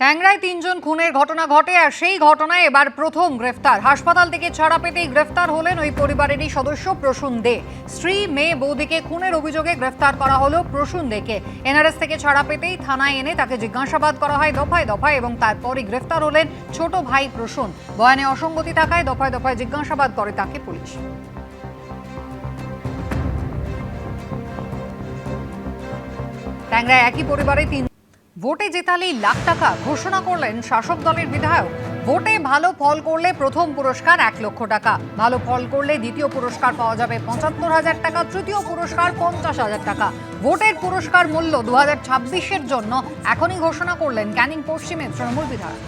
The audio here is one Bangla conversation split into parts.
ট্যাংরায় তিনজন খুনের ঘটনা ঘটে আর সেই ঘটনায় এবার প্রথম গ্রেফতার। হাসপাতাল থেকে ছাড়া পেতেই গ্রেফতার হলেন ওই পরিবারেরই সদস্য প্রসূন দে। স্ত্রী, মেয়ে, বৌদিকে খুনের অভিযোগে গ্রেফতার করা হলো প্রসূন দেকে। এনআরএস থেকে ছাড়া পেতেই থানায় এনে তাকে জিজ্ঞাসাবাদ করা হয় দফায় দফায় এবং তারপরই গ্রেফতার হলেন ছোট ভাই প্রসূন। বয়ানে অসঙ্গতি থাকায় দফায় দফায় জিজ্ঞাসাবাদ করে তাকে পুলিশ। ট্যাংরায় একই পরিবারে তিন ভোটে জেতালেই লাখ টাকা ঘোষণা করলেন শাসক দলের বিধায়ক। ভোটে ভালো ফল করলে প্রথম পুরস্কার এক লক্ষ টাকা। ভালো ফল করলে দ্বিতীয় পুরস্কার পাওয়া যাবে পঁচাত্তর হাজার টাকা, তৃতীয় পুরস্কার পঞ্চাশ হাজার টাকা। ভোটের পুরস্কার মূল্য দু হাজার ছাব্বিশের জন্য এখনই ঘোষণা করলেন ক্যানিং পশ্চিমের তৃণমূল বিধায়ক।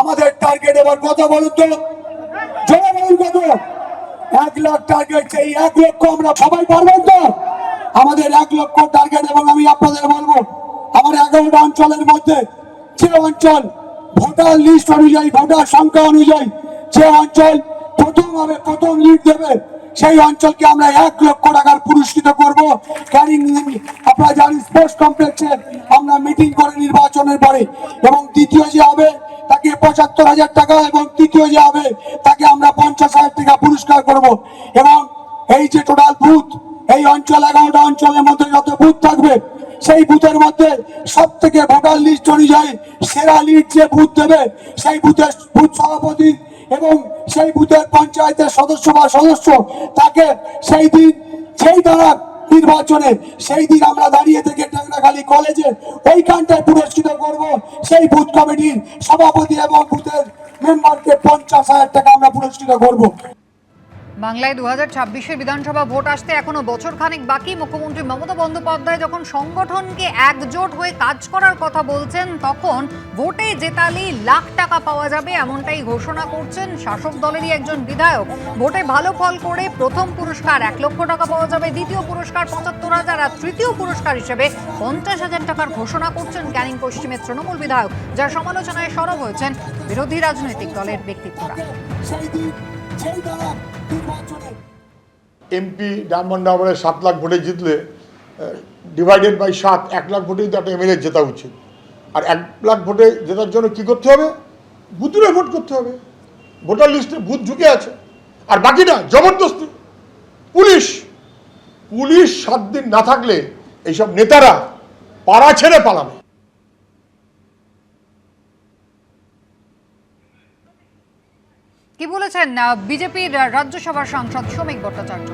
আমাদের টার্গেট এবার কত বলুন তো জোরে বলুন কত এক লাখ টার্গেট সেই এক লক্ষ আমরা সবাই পারবেন তো? আমাদের এক লক্ষ টার্গেট এবং আমি আপনাদের বলব, আমার এগারোটা অঞ্চলের মধ্যে যে অঞ্চল ভোটার লিস্ট অনুযায়ী, ভোটার সংখ্যা অনুযায়ী যে অঞ্চল প্রথম হবে প্রথম লিড দেবে, সেই অঞ্চলকে আমরা এক লক্ষ টাকার পুরস্কৃত করব। আপনারা জানেন স্পোর্টস কমপ্লেক্সে আমরা মিটিং করে নির্বাচনের পরে, এবং দ্বিতীয় যে হবে, তাকে পঁচাত্তর হাজার টাকা এবং তৃতীয় যে হবে, তাকে আমরা পঞ্চাশ হাজার টাকা পুরস্কার করব। এবং এই যে টোটাল বুথ, এই অঞ্চল এগারোটা অঞ্চলের মধ্যে যত বুথ থাকবে, সেই বুথের মধ্যে সব থেকে ভোটার লিস্ট অনুযায়ী সেরা লিড যে বুথ দেবে, সেই বুথের বুথ সভাপতি এবং সেই বুথের পঞ্চায়েতের সদস্য বা সদস্য, তাকে সেই দিন, সেই দ্বারা নির্বাচনে, সেই দিন আমরা দাঁড়িয়ে থেকে টেকনাখালী কলেজে ওইখানটায় পুরস্কৃত করব। সেই বুথ কমিটির সভাপতি এবং বুথের মেম্বারকে পঞ্চাশ হাজার টাকা আমরা পুরস্কৃত করব। বাংলায় দু হাজার বিধানসভা ভোট আসতে এখনও বছর খানেক বাকি। মুখ্যমন্ত্রী মমতা বন্দ্যোপাধ্যায় যখন সংগঠনকে একজোট হয়ে কাজ করার কথা বলছেন, তখন ভোটে জেতালেই লাখ টাকা পাওয়া যাবে এমনটাই ঘোষণা করছেন শাসক দলেরই একজন বিধায়ক। ভোটে ভালো ফল করে প্রথম পুরস্কার এক লক্ষ টাকা পাওয়া যাবে, দ্বিতীয় পুরস্কার পঁচাত্তর হাজার আর তৃতীয় পুরস্কার হিসেবে পঞ্চাশ হাজার টাকার ঘোষণা করছেন ক্যানিং পশ্চিমের তৃণমূল বিধায়ক, যার সমালোচনায় সরব হয়েছেন বিরোধী রাজনৈতিক দলের ব্যক্তিত্বরা। এমপি ডায়মন্ড হারবারে সাত লাখ ভোটে জিতলে ডিভাইডেড বাই সাত, এক লাখ ভোটে কিন্তু একটা এমএলএ জেতা উচিত। আর এক লাখ ভোটে জেতার জন্য কি করতে হবে? বুথুরে ভোট করতে হবে। ভোটার লিস্টে বুথ ঝুঁকে আছে। আর বাকিটা জবরদস্তি। পুলিশ পুলিশ সাত দিন না থাকলে এইসব নেতারা পাড়া ছেড়ে পালাবে। কি বলেছেন বিজেপির রাজ্যসভার সাংসদ শ্রমিক ভট্টাচার্য?